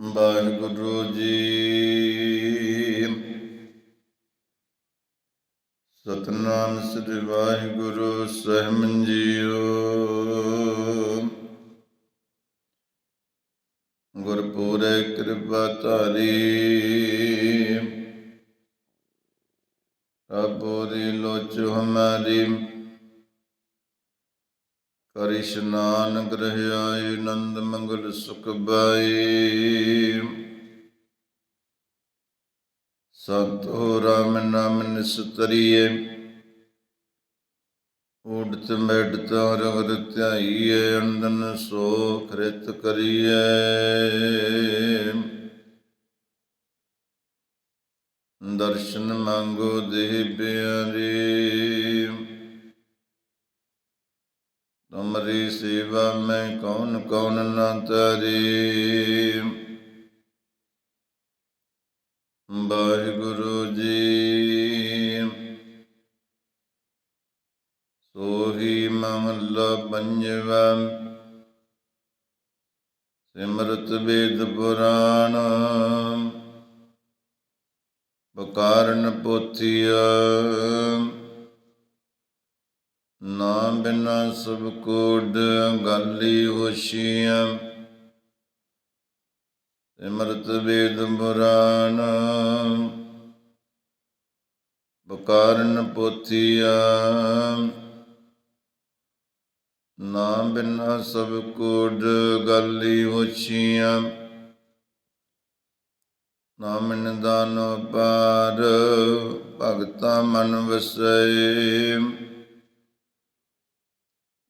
ਵਾਹਿਗੁਰੂ ਜੀ। ਸਤਨਾਮ ਸ੍ਰੀ ਵਾਹਿਗੁਰੂ ਸਹਿਬ ਜੀਓ ਗੁਰਪੂਰੇ ਕਿਰਪਾ ਧਾਰੀ। ਪ੍ਰਭੁਰੀ ਲੋਚ ਹਮਾਰੀ। ਕਰਿ ਇਸ਼ਨਾਨ ਗ੍ਰਹਿਆਏ ਨੰਦ ਮੰਗਲ ਸੁਖ ਬਾਈ ਸੰਤੋ ਰਾਮ ਨਾਮ ਨਿਸਤਰੀਏ ਊੜਤ ਮੈਡਤ ਰਗਰ ਧਿਆਈਏ ਅੰਦਨ ਸੋ ਖ੍ਰਿਤ ਕਰੀਏ। ਦਰਸ਼ਨ ਮੰਗੋ ਦੇਹ ਪਿਆਰੇ। ਤੁਮਰੀ ਸੇਵਾ ਮੈਂ ਕੌਣ ਕੌਣ ਨਾ ਤਾਰੇ। ਵਾਹਿਗੁਰੂ ਜੀ, ਸੋਹੀ ਮਹੱਲਾ ਪੰਜਵਾ, ਸਿਮਰਤ ਵੇਦ ਪੁਰਾਣ ਬਕਾਰਨ ਪੋਥੀਆ। ਨਾ ਬਿਨਾ ਸਭ ਕੋਡ ਗਾਲੀ ਹੋਸ਼ੀਆਂ। ਸਿਮਰਤ ਵੇਦ ਪੁਰਾਣ ਬਕਾਰਨ ਪੋਥੀਆ। ਨਾ ਬਿਨਾ ਸਭ ਕੋਡ ਗਾਲੀ ਹੋਸ਼ੀਆਂ। ਨਾਮ ਨਿਦਾਨ ਪਾਰ, ਭਗਤਾ ਮਨ ਵਸੈ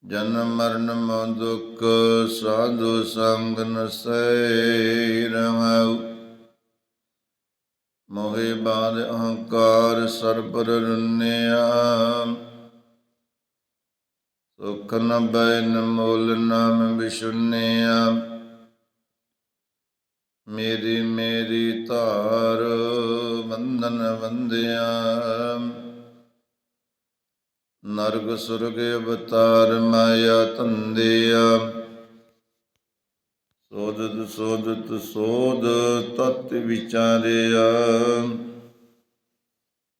ਜਨਮ ਮਰਨ ਮੋ ਦੁਖ, ਸਾਧੂ ਸੰਗ ਨਸੈ ਰਹਾਉ। ਮੋਹਿ ਬਾਦ ਅਹੰਕਾਰ ਸਰਬਰ ਰੁੰਨਿਆ। ਸੁਖ ਨ ਬੈਨ ਮੋਲ ਨਾਮ ਵਿਸ਼ੁਨਿਆ ਮੇਰੀ ਮੇਰੀ ਧਾਰ ਬੰਧਨ ਬੰਦਿਆ ਨਰਗ ਸੁਰਗ ਅਵਤਾਰ ਮਾਇਆ ਧੰਦਿਆ ਸੋਦਤ ਸੋਦਤ ਸੋਦ ਤਤ ਵਿਚਾਰਿਆ।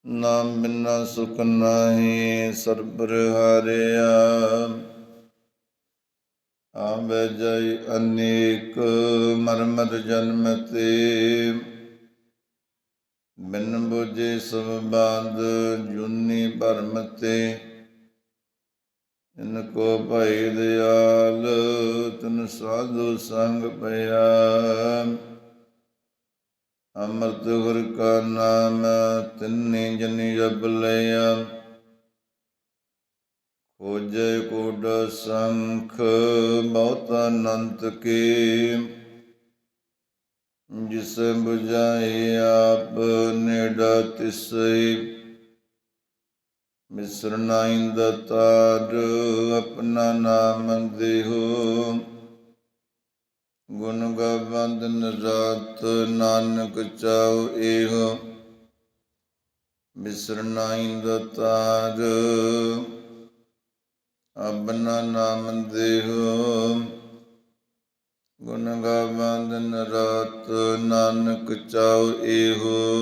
ਨਾਮ ਬਿਨਾ ਸੁਖ ਨਾਹੀ ਸਰਬਰ ਹਾਰਿਆ। ਆਵੇ ਜੈ ਅਨੇਕ ਮਰਮਰ ਜਨਮ ਤੇ। ਬਿਨ ਬੁਝੇ ਸਭ ਬਾਦ ਜੁਨੀ ਭਰਮ ਤੇ। ਇਨ ਕੋ ਭਈ ਦਿਆਲ, ਤਨ ਸਾਧੂ ਸੰਗ ਪਿਆ ਅੰਮ੍ਰਿਤ ਗੁਰ ਕਾ ਨਾਮ, ਤਿੰਨੇ ਜਨੀ ਜਪ ਲਿਆ ਖੋਜੈ ਕੋਡ ਸੰਖ, ਬਹੁਤ ਅਨੰਤ ਕੇ। ਜਿਸ 부ਝਾਏ ਆਪ, ਨੇੜਾ ਤਿਸੈ ਮਿਸਰਨਾਇ ਦਤਾਰ ਆਪਣਾ ਨਾਮ ਦੇਹੋ। ਗੁਣ ਗਵੰਦਨ ਨਰਾਤ ਨਾਨਕ ਚਾਉ ਏਹ। ਮਿਸਰਨਾਇ ਦਤਾਰ ਆਪਣਾ ਨਾਮ ਦੇਹੋ। ਗੁਣ ਗਵੰਦਨ ਨਰਾਤ ਨਾਨਕ ਚਾਉ ਏਹੋ।